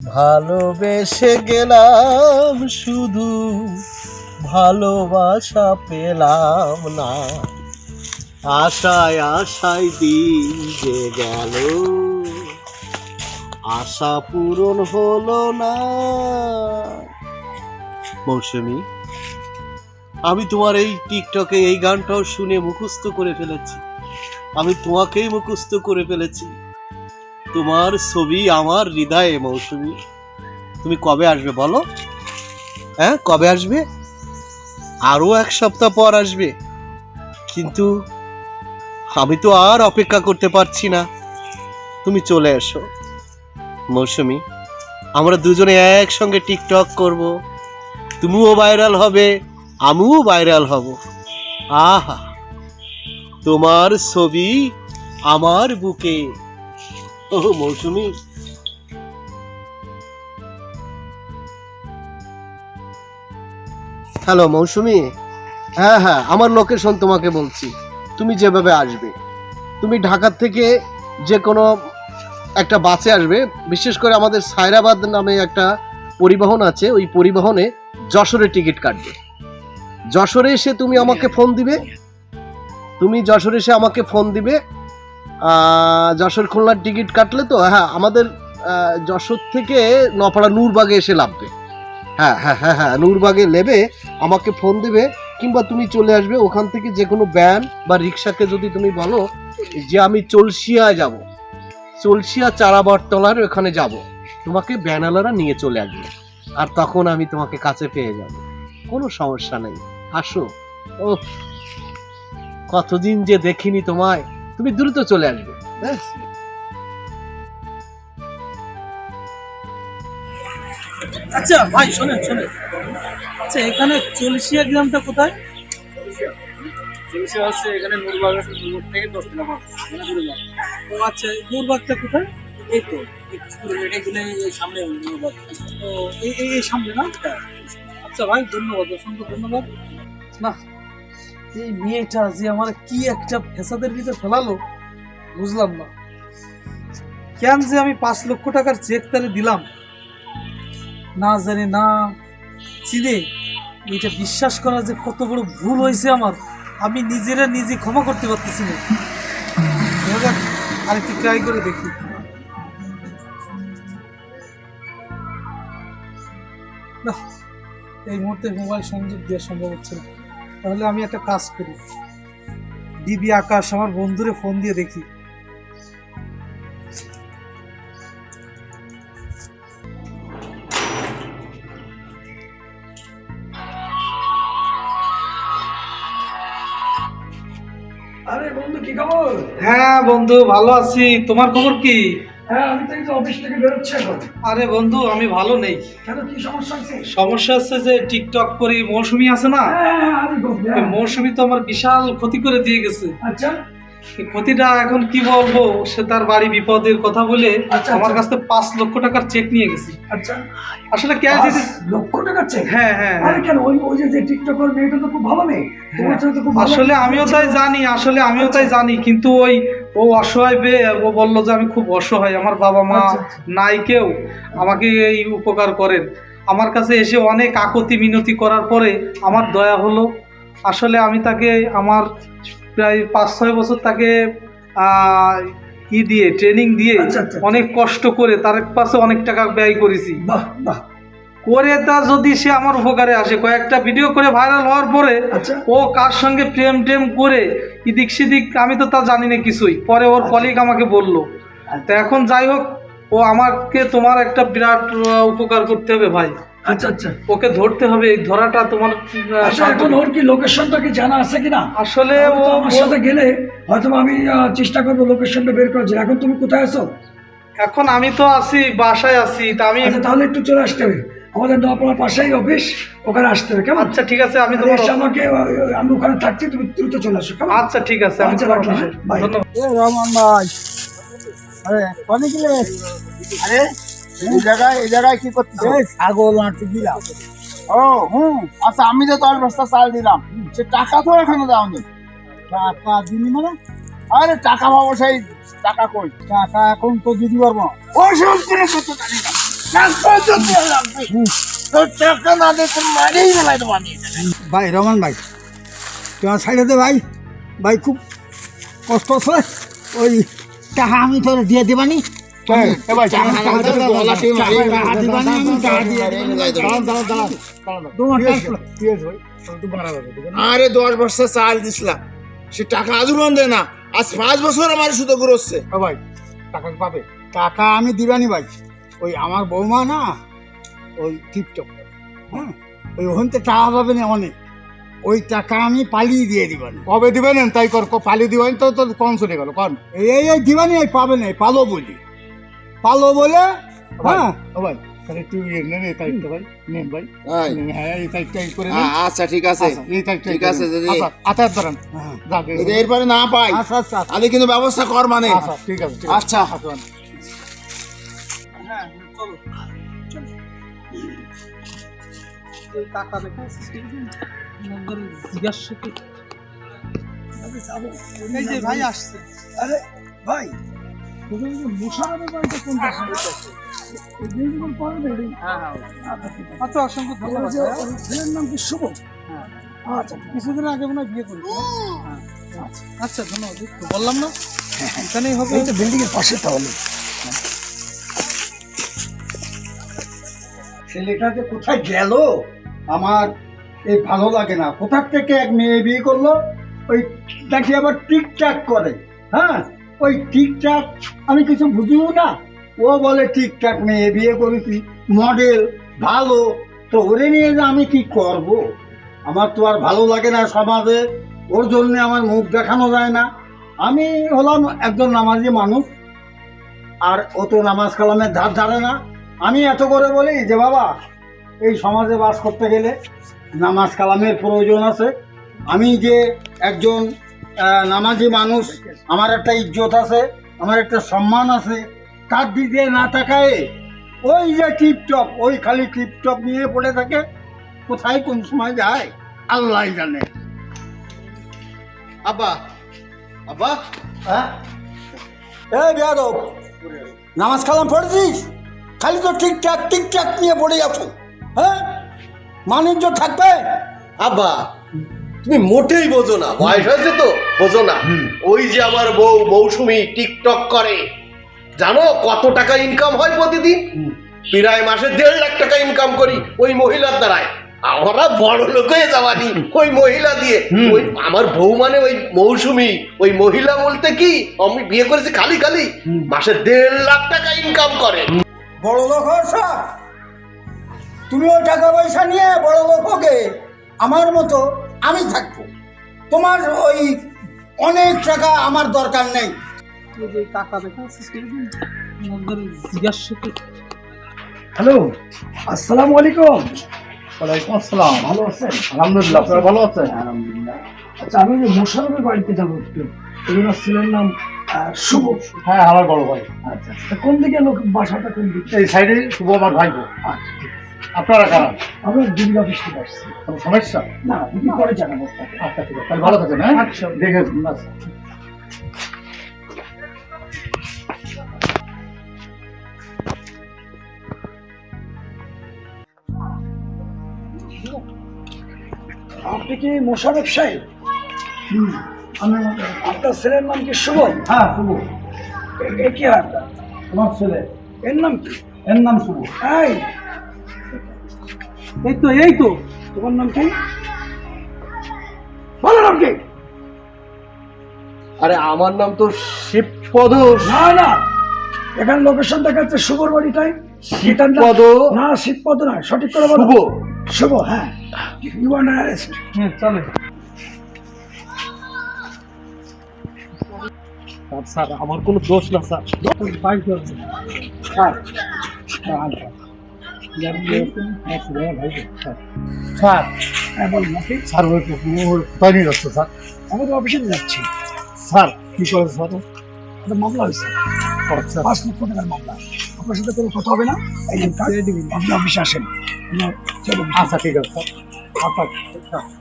ভালোবেসে গেলাম শুধু, ভালোবাসা পেলাম না। আশায় আশায় দিন যে গেল, আশা পূরণ হলো না। মৌসুমি, আমি তোমার এই টিকটকে এই গানটাও শুনে মুখস্থ করে ফেলেছি। আমি তোমাকেই মুখস্থ করে ফেলেছি। তোমার ছবি, আমার হৃদয়ে মৌসুমি। তুমি কবে আসবে বলো? হ্যাঁ কবে আসবে? আরও এক সপ্তাহ পর আসবে। কিন্তু আমি তো আর অপেক্ষা করতে পারছি না। তুমি চলে এসো। মৌসুমি, আমরা দুজনে একসঙ্গে টিকটক করব। তুমিও ভাইরাল হবে, আমিও ভাইরাল হব। আহা, তোমার ছবি আমার বুকে। ও মৌসুমি। হ্যালো, মৌসুমি। হ্যাঁ হ্যাঁ আমার লোকেশন তোমাকে বলছি। তুমি যেভাবে আসবে, তুমি ঢাকার থেকে যে কোনো একটা বাসে আসবে, বিশেষ করে আমাদের সায়রাবাদ নামে একটা পরিবহন আছে, ওই পরিবহনে যশোরে টিকিট কাটবে। যশোরে এসে তুমি আমাকে ফোন দিবে? তুমি যশোরে এসে আমাকে ফোন দিবে যশোর খুলনার টিকিট কাটলে তো হ্যাঁ আমাদের যশোর থেকে নপাড়া নূরবাগে এসে নামবে হ্যাঁ হ্যাঁ হ্যাঁ হ্যাঁ নূরবাগে নেবে, আমাকে ফোন দেবে, কিংবা তুমি চলে আসবে, ওখান থেকে যে কোনো ভ্যান বা রিক্সাকে যদি তুমি বলো যে আমি চলসিয়া যাব চলসিয়া চারাবরতলার ওখানে যাব, তোমাকে ব্যানালারা নিয়ে চলে আসবে, আর তখন আমি তোমাকে কাছে পেয়ে যাব। কোনো সমস্যা নেই। আসো। ও কতদিন যে দেখিনি তোমায়। তুমি দ্রুত চলে আসবে। ব্যাস। আচ্ছা ভাই শোনেন শোনেন। আচ্ছা এখানে চল্লিশিয়া গ্রামটা কোথায়? জিনিসটা হচ্ছে এখানে নুরবাগ আছে নুরবাগ থেকে দশ কিলোমিটার। ও আচ্ছা দূরবাগটা কোথায়? এই তো এটা গেলে এই সামনে নুরবাগ। ও এই এই- এই সামনে না? আচ্ছা ভাই ধন্যবাদ অসংখ্য ধন্যবাদ। না এই মেয়েটা যে আমার কি একটা ফেসাদের ভিতরে ফেলালো, বুঝলাম না। কেন যে আমি পাঁচ লক্ষ টাকার চেক তারে দিলাম? না জানি, না চিনে। এটা বিশ্বাস করা যে কত বড় ভুল হয়েছে আমার, আমি নিজেরা নিজে ক্ষমা করতে পারতেছি না। আরেকটু ট্রাই করে দেখি। এই মুহূর্তে মোবাইল সংযোগ দেওয়া সম্ভব হচ্ছে না। তাহলে আমি একটা কাজ করি। ডিবি আকাশ আমার বন্ধুরে ফোন দিয়ে দেখি। আরে বন্ধু কি খবর? হ্যাঁ বন্ধু ভালো আছি। তোমার খবর কি? হ্যাঁ আমি তো এই অফিস থেকে বেরোচ্ছি এখন। আরে বন্ধু আমি ভালো নেই। কেন কি সমস্যা হচ্ছে? যে টিকটক করি মৌসুমি আছে না? হ্যাঁ আমি ওই হ্যাঁ। মৌসুমি তো আমার বিশাল ক্ষতি করে দিয়ে গেছে। আচ্ছা। ক্ষতিটা এখন কি বলব সে তার বাড়ি বিপদের কথা বলে আচ্ছা, আমার আচ্ছা। কাছ থেকে পাঁচ লক্ষ টাকার চেক নিয়ে গেছে। আচ্ছা। আসলে কে দিতে লক্ষ টাকা চেক হ্যাঁ হ্যাঁ হ্যাঁ। আরে কেন? ওই ওই যে যে টিকটকার মেয়েটা তো খুব ভালো মেয়ে। ভালো আসলে আমিও তাই জানি আসলে আমিও তাই জানি কিন্তু ওই ও অসহায় পেয়ে ও বলল যে আমি খুব অসহায় আমার বাবা মা আচ্ছা, আচ্ছা। নাই কেউ আমাকে এই উপকার করেন। আমার কাছে এসে অনেক আকতি মিনতি করার পরে আমার দয়া হলো। আসলে আমি তাকে আমার প্রায় পাঁচ ছয় বছর তাকে ই দিয়ে ট্রেনিং দিয়ে আচ্ছা, আচ্ছা। অনেক কষ্ট করে তার পাশে অনেক টাকা ব্যয় করেছি। বাহ বাহ। করে তা যদি সে আমার উপকারে আসে কয়েকটা ভিডিও করে ভাইরাল হওয়ার পরে আচ্ছা। ও কার সঙ্গে প্রেম টেম করে ইদিক সিদিক আমি তো তা জানি না কিছুই। পরে ওর কলিগ আমাকে বলল। তো এখন যাই হোক ও আমাকে তোমার একটা বিরাট উপকার করতে হবে ভাই। আচ্ছা আচ্ছা। ওকে ধরতে হবে এই ধরাটা তোমার আচ্ছা এখন ওর কি লোকেশনটা কি জানা আছে কিনা? আসলে ও আমার সাথে গেলে হয়তো আমি চেষ্টা করব লোকেশনটা বের করার জন্য। এখন তুমি কোথায় আছো? এখন আমি তো আছি বাসায় আছি তা আমি আচ্ছা তাহলে একটু চলে আসতে হবে। আমাদের নপাড়ার পাশেই অফিস ওখানে আসতে হবে কেমন? আচ্ছা ঠিক আছে আমি তোমার আমাকে আমি ওখানে থাকছি তুমি দ্রুত চলে আসো কেমন? আচ্ছা ঠিক আছে আচ্ছা, রাখলাম, ধন্যবাদ। রহমান ভাই। আরে কনে গেলে? আরে এই জায়গায় এই জায়গায় কি করছিস ছাগল আনতে দিলাম ও হুম। আচ্ছা আমি যে দশ বস্তা চাল দিলাম সে টাকা তো এখানে দাও নি টাকা দিনি মানে? আরে টাকা পাবো সেই টাকা কই? টাকা এখন তো দিতে পারব তো তোর টাকা না তোর মারিই ভাই রমান ভাই তোমার সাইডে দে ভাই ভাই খুব কষ্ট আছে ওই টাকা আমি তোর দিয়ে দিবানি। আরে দশ বছর চাল দিছিলাম সে টাকা বন্ধ না আজ পাঁচ বছর আমার শুধু ঘুরোচ্ছে ভাই টাকা পাবে টাকা আমি দিবানি ভাই ওই আমার বৌমা না ওই টিপটপ হ্যাঁ ওই ওখানতে টাকা পাবে না অনেক ওই টাকা আমি পালিয়ে দিয়ে দিবেন কবে দিবেন তাই কর পালিয়ে পালি দিবেন তো তো কম চলে গেল কন এই এই দিবানি পাবে না এই পালো বলি পালো বলে? হ্যাঁ। ভাই আচ্ছা ঠিক আছে। ঠিক আছে, যদি- এরপরে না পাই আচ্ছা আচ্ছা আমি কিন্তু ব্যবস্থা কর মানে। আচ্ছা ঠিক আছে আচ্ছা। জিজ্ঞাসা করে এই যে ভাই আসছে। আরে ভাই মুশারফের হ্যাঁ হ্যাঁ। আচ্ছা অসংখ্য ধন্যবাদ ছেলের নাম কি শুভ হ্যাঁ। আচ্ছা কিছুদিন আগে মনে হয় বিয়ে হ্যাঁ। আচ্ছা। আচ্ছা ধন্যবাদ তো বললাম না? এখানেই হবে। এই তো বিল্ডিং পাশে তাহলে। ছেলেটা যে কোথায় গেল আমার এই ভালো লাগে না। কোথার থেকে এক মেয়ে বিয়ে করল? ওই নাকি আবার টিকটাক করে হ্যাঁ? ওই ঠিকঠাক, আমি কিছু বুঝিও না। ও বলে টিকটাক মেয়ে, বিয়ে করেছি মডেল ভালো। তো ওরে নিয়ে যে আমি কি করব? আমার তো আর ভালো লাগে না সমাজে। ওর জন্য আমার মুখ দেখানো যায় না। আমি হলাম একজন নামাজি মানুষ। আর ও তো নামাজ কালামের ধার ধারে না। আমি এত করে বলি যে, বাবা, এই সমাজে বাস করতে গেলে নামাজ কালামের প্রয়োজন আছে। আমি যে একজন নামাজি মানুষ আমার একটা ইজ্জত আছে আমার একটা সম্মান আছে। তার দিকে না তাকায় ওই যে টিপটপ ওই খালি টিপটপ নিয়ে পড়ে থাকে কোথায় কোন সময় যায় আল্লাহ জানে। আব্বা আব্বা। হ্যাঁ? এই বেয়াদব নামাজ কালাম পড়েছিস? খালি তো ঠিকঠাক ঠিকঠাক নিয়ে পড়ে যাচ্ছ হ্যাঁ? মানিজ্য থাকবে। আব্বা তুমি মোটেই বোঝো না বয়স হয়েছে তো বোঝো না। ওই যে আমার বউ মৌসুমি টিকটক করে। জানো কত টাকা ইনকাম হয় প্রতিদিন? প্রায় মাসে দেড় লাখ টাকা ইনকাম করি ওই মহিলার দ্বারায়। আমরা বড় লোক হয়ে যাবানি ওই মহিলা দিয়ে। ওই আমার বউ মানে ওই মৌসুমি। ওই মহিলা বলতে কি? আমি বিয়ে করেছি খালি খালি। মাসে দেড় লাখ টাকা ইনকাম করে। বড় লোক তুমি ওই টাকা পয়সা নিয়ে বড় লোক হোকে আমার মতো আমি থাকব। তোমার ওই অনেক টাকা আমার দরকার নেই। হ্যালো আসসালামু আলাইকুম। ওয়ালাইকুম আসসালাম। ভালো আছেন? আলহামদুলিল্লাহ আপনারা ভালো আছেন? আলহামদুলিল্লাহ। আচ্ছা আমি যে মোশারফের বাড়িতে যাব একটু ওনার ছেলের নাম শুভ। হ্যাঁ আমার বড় ভাই। আচ্ছা তা কোন দিকে লোক বাসাটা কোন দিকে? এই সাইডে শুভ আমার ভাইপো। আচ্ছা ঠিক আছে। আপনারা কারা? আমরা দিদি অফিস থেকে আসছি কোনো সমস্যা? না দিদি পরে জানাব আচ্ছা ঠিক আছে। তাহলে ভালো থাকেন হ্যাঁ? আচ্ছা। দেখে আচ্ছা। আপনি কি মোশারফ সাহেব? আপনার ছেলের নাম কি শুভ? হ্যাঁ শুভ। এ কি আপনার? তোমার ছেলে। এর নাম কি? এর নাম শুভ। এই এই তো এই তো। তোমার নাম কি? বলো নাম কি? আরে আমার নাম তো শিবপদ না না। এখানে লোকেশন দেখাচ্ছে শুভর বাড়িটাই। শিবপদ? না শিবপদ না সঠিক করে বলো। শুভ? শুভ হ্যাঁ। ইউ আর অ্যারেস্ট হ্যাঁ চলে। স্যার স্যার আমার কোনো দোষ না স্যার। Sir sir. হ্যাঁ বলুন আপনি। স্যার ওর নিয়ে যাচ্ছে স্যার। আমাদের অফিসে যাচ্ছি। স্যার কি করেছে স্যার? একটা মামলা হয়েছে। পাঁচ লক্ষ টাকার মামলা। আপনার সাথে কোনো কথা হবে না? এই আপনি অফিসে আসেন। আচ্ছা ঠিক আছে স্যার। আচ্ছা